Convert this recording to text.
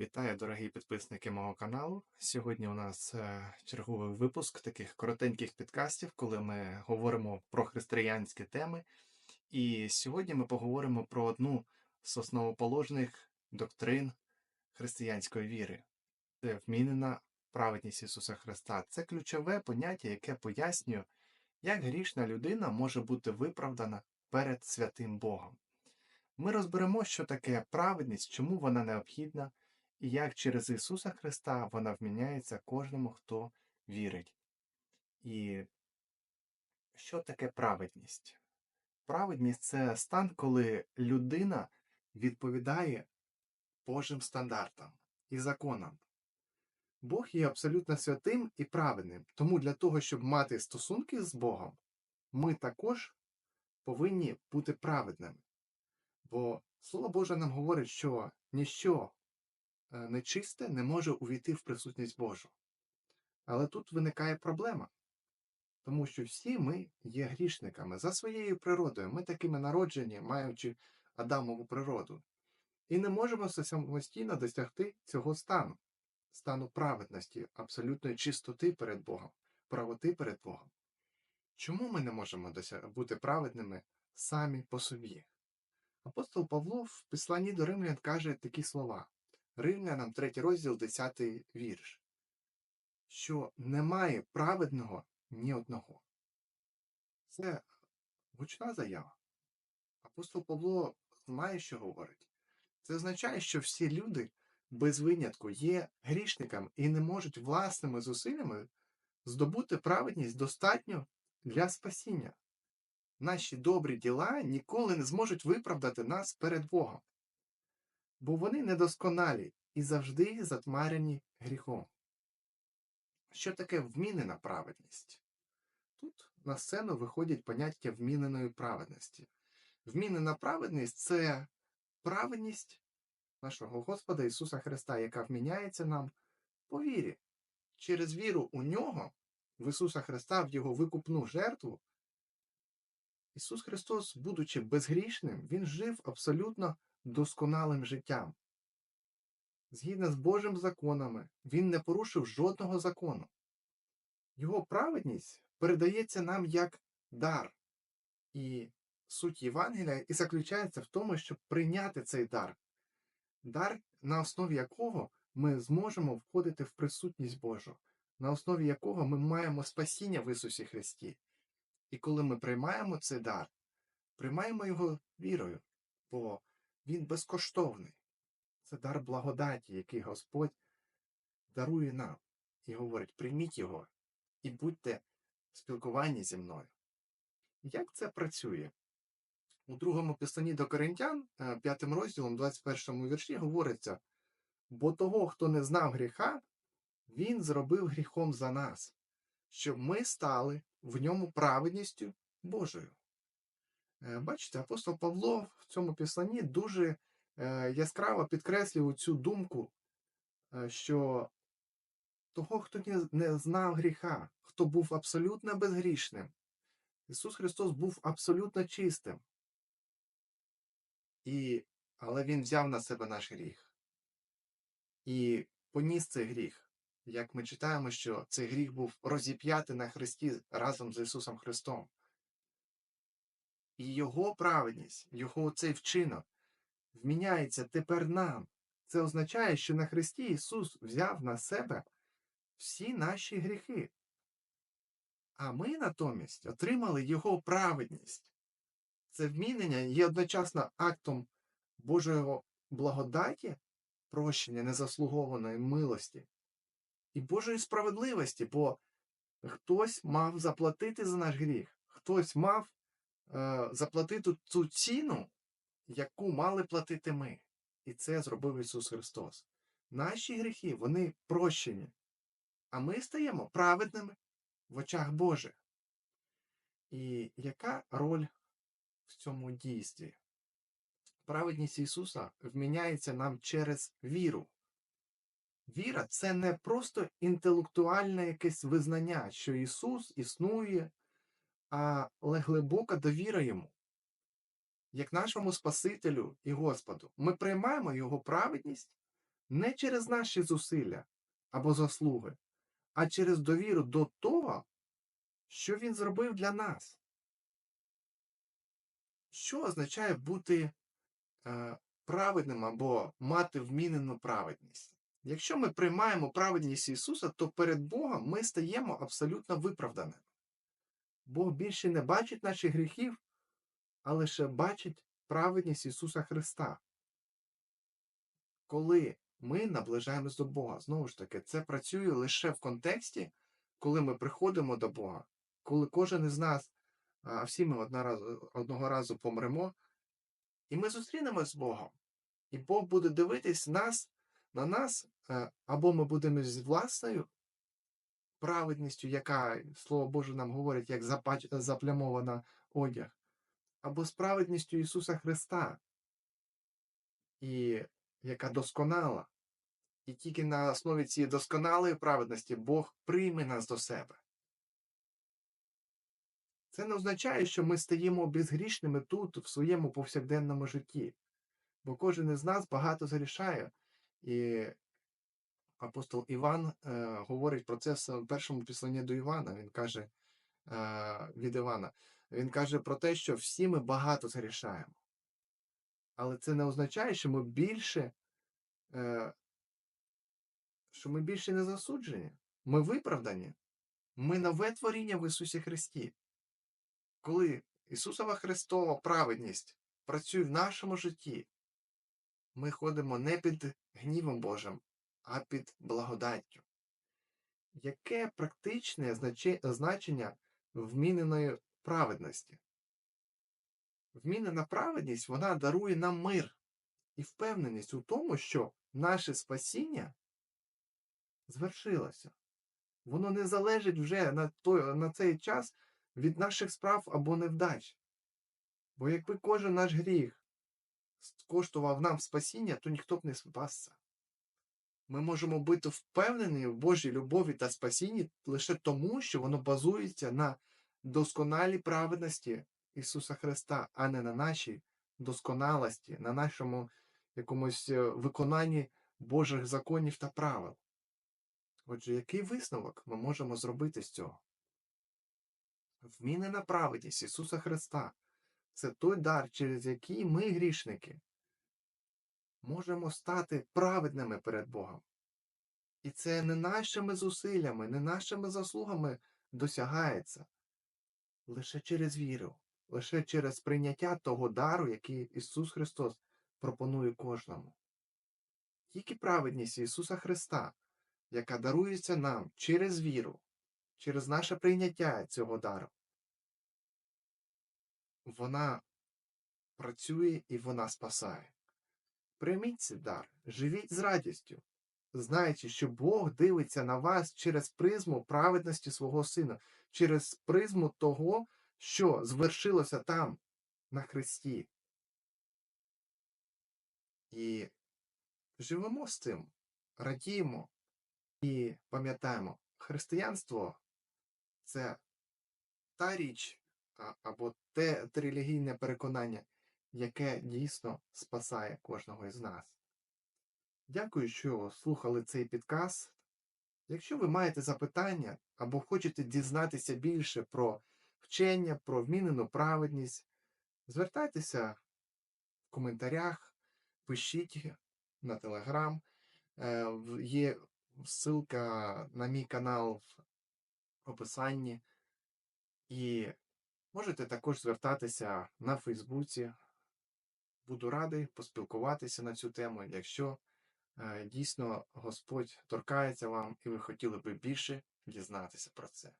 Вітаю, дорогі підписники мого каналу. Сьогодні у нас е, черговий випуск таких коротеньких підкастів, коли ми говоримо про християнські теми. І сьогодні ми поговоримо про одну з основоположних доктрин християнської віри. Це вмінена праведність Ісуса Христа. Це ключове поняття, яке пояснює, як грішна людина може бути виправдана перед святим Богом. Ми розберемо, що таке праведність, чому вона необхідна, і як через Ісуса Христа вона вміняється кожному, хто вірить. І що таке праведність? Праведність це стан, коли людина відповідає Божим стандартам і законам. Бог є абсолютно святим і праведним, тому для того, щоб мати стосунки з Богом, ми також повинні бути праведними. Бо Слово Боже нам говорить, що ніщо нечисте не може увійти в присутність Божу. Але тут виникає проблема, тому що всі ми є грішниками за своєю природою. Ми такими народжені, маючи Адамову природу, і не можемо самостійно досягти цього стану, стану праведності, абсолютної чистоти перед Богом, правоти перед Богом. Чому ми не можемо бути праведними самі по собі? Апостол Павло в Посланні до Римлян каже такі слова. Римлянам 3 розділ, 10 вірш, що немає праведного ні одного. Це гучна заява. Апостол Павло знає, що говорить. Це означає, що всі люди без винятку є грішниками і не можуть власними зусиллями здобути праведність достатньо для спасіння наші добрі діла ніколи не зможуть виправдати нас перед Богом, бо вони недосконалі і завжди затмарені гріхом. Що таке вмінена праведність? Тут на сцену виходять поняття вміненої праведності. Вмінена праведність це праведність нашого Господа Ісуса Христа, яка вміняється нам по вірі. Через віру у Нього, в Ісуса Христа, в Його викупну жертву, Ісус Христос, будучи безгрішним, Він жив абсолютно досконалим життям. Згідно з Божим законами, Він не порушив жодного закону. Його праведність передається нам як дар. І суть Євангелія і заключається в тому, щоб прийняти цей дар, дар, на основі якого ми зможемо входити в присутність Божу, на основі якого ми маємо спасіння в Ісусі Христі. І коли ми приймаємо цей дар, приймаємо його вірою, бо він безкоштовний. Це дар благодаті, який Господь дарує нам і говорить: прийміть його і будьте в спілкуванні зі мною. Як це працює? У другому писанні до Коринтян, 5 е, розділом, 21 вірші, говориться: бо того, хто не знав гріха, він зробив гріхом за нас, щоб ми стали в ньому праведністю Божою. Е, бачите, апостол Павло в цьому післанні дуже е, яскраво підкреслює цю думку, е, що того, хто не знав гріха, хто був абсолютно безгрішним, Ісус Христос був абсолютно чистим. І, Але Він взяв на себе наш гріх і поніс цей гріх як ми читаємо, що цей гріх був розіп'ятий на Христі разом з Ісусом Христом. І Його праведність, Його цей вчинок вміняється тепер нам. Це означає, що на Христі Ісус взяв на себе всі наші гріхи. А ми натомість отримали Його праведність. Це вмінення є одночасно актом Божого благодаті, прощення незаслугованої милості, і Божої справедливості, бо хтось мав заплатити за наш гріх, хтось мав е, заплатити ту ціну, яку мали платити ми. І це зробив Ісус Христос. Наші гріхи, вони прощені, а ми стаємо праведними в очах Божих. І яка роль в цьому дійстві? Праведність Ісуса вміняється нам через віру. Віра це не просто інтелектуальне якесь визнання, що Ісус існує, але глибока довіра Йому, як нашому Спасителю і Господу. Ми приймаємо Його праведність, не через наші зусилля або заслуги, а через довіру до того, що Він зробив для нас. Що означає бути е, праведним або мати вмінену праведність? Якщо ми приймаємо праведність Ісуса, то перед Богом ми стаємо абсолютно виправданими. Бог більше не бачить наших гріхів, а лише бачить праведність Ісуса Христа. Коли ми наближаємось до Бога, знову ж таки, це працює лише в контексті, коли ми приходимо до Бога, коли кожен із нас, а всі ми одного разу, помремо, і ми зустрінемось з Богом. І Бог буде дивитись нас, на нас, або ми будемо з власною праведністю, яка, Слово Боже, нам говорить, як заплямована одяг, або з праведністю Ісуса Христа, і яка досконала. І тільки на основі цієї досконалої праведності Бог прийме нас до себе. Це не означає, що ми стаємо безгрішними тут, в своєму повсякденному житті, бо кожен із нас багато згрішає. І апостол Іван е, говорить про це в першому післанні до Івана. Він каже е, від Івана, він каже про те, що всі ми багато згрішаємо. Але це не означає, що ми більше, е, що ми більше не засуджені. Ми виправдані. Ми нове творіння в Ісусі Христі. Коли Ісусова Христова праведність працює в нашому житті, ми ходимо не під гнівом Божим, а під благодаттю. Яке практичне значення вміненої праведності? Вмінена праведність вона дарує нам мир і впевненість у тому, що наше спасіння звершилося. Воно не залежить вже на той, на цей час від наших справ або невдач. Бо якби кожен наш гріх коштував нам спасіння, то ніхто б не спасся. Ми можемо бути впевнені в Божій любові та спасінні лише тому, що воно базується на досконалій праведності Ісуса Христа, а не на нашій досконалості, на нашому якомусь е, виконанні Божих законів та правил. Отже, який висновок ми можемо зробити з цього? Вмінена праведність Ісуса Христа це той дар, через який ми, грішники, можемо стати праведними перед Богом. І це не нашими зусиллями, не нашими заслугами досягається лише через віру, лише через прийняття того дару, який Ісус Христос пропонує кожному. Тільки праведність Ісуса Христа, яка дарується нам через віру, через наше прийняття цього дару, вона працює і вона спасає. Прийміть цей дар, живіть з радістю, знаючи, що Бог дивиться на вас через призму праведності свого Сина, через призму того, що звершилося там, на Христі. І живемо з цим, радіємо і пам'ятаємо, християнство це та річ або те, те релігійне переконання, яке дійсно спасає кожного із нас. Дякую, що слухали цей підказ. Якщо ви маєте запитання або хочете дізнатися більше про вчення, про вмінену праведність, звертайтеся в коментарях, пишіть на телеграм. Є ссылка на мій канал в описанні. І можете також звертатися на Фейсбуці. Буду радий поспілкуватися на цю тему, якщо е, дійсно Господь торкається вам і ви хотіли би більше дізнатися про це.